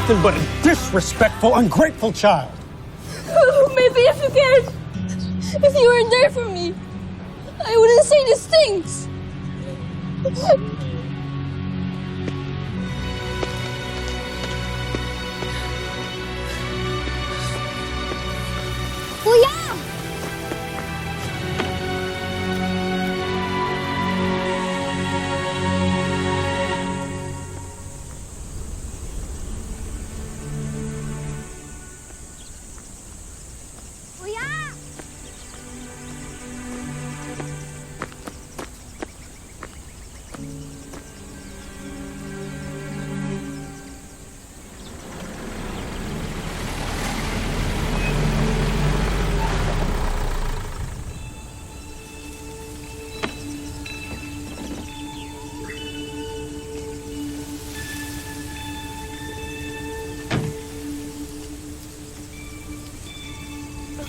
nothing but a disrespectful, ungrateful child. Oh, maybe if you cared, if you were there for me, I wouldn't say these things.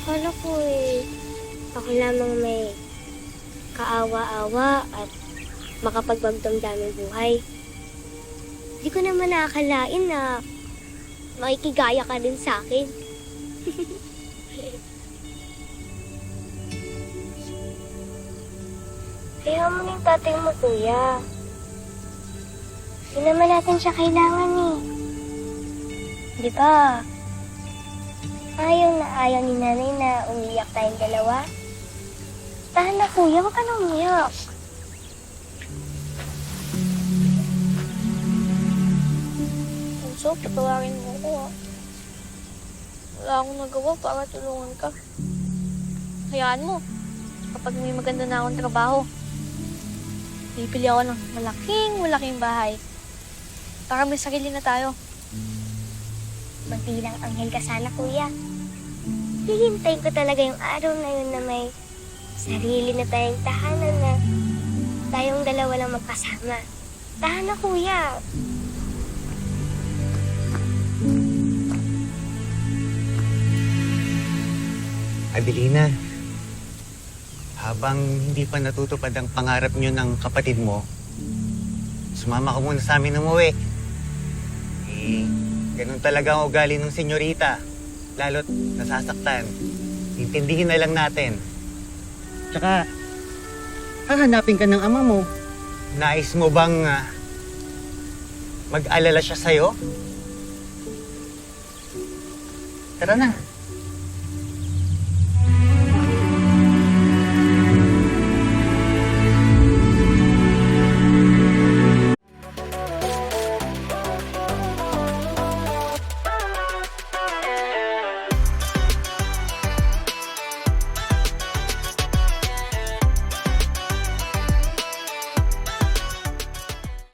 Akala ko eh, ako lamang may kaawa-awa at makapagbagdamdaming buhay. Hindi ko naman nakakalain na makikigaya ka din sa akin. Kaya mo yung tatay mo, kuya. Hindi naman natin siya kailangan eh. Di ba? Ayaw na ayaw ni nanay na umiyak tayong dalawa. Tahan na kuya, huwag ka na umiyak. Bunso, patawarin mo ko ah. Wala akong nagawa para tulungan ka. Hayaan mo. Kapag may maganda na akong trabaho, bibili ako ng malaking, malaking bahay. Para may sarili na tayo. Magbilang anghel ka sana, kuya. Hihintayin ko talaga yung araw na yun na may sarili na tayong tahanan na tayong dalawa lang magkasama. Tahan na, kuya. Adelina, habang hindi pa natutupad ang pangarap niyo ng kapatid mo, sumama ka muna sa amin umuwi. Eh, ganun talaga ang ugali ng senyorita. Lalo't nasasaktan. Intindihin na lang natin. Tsaka, hahanapin ka ng ama mo. Nais mo bang ah, mag-alala siya sa'yo? Tara na.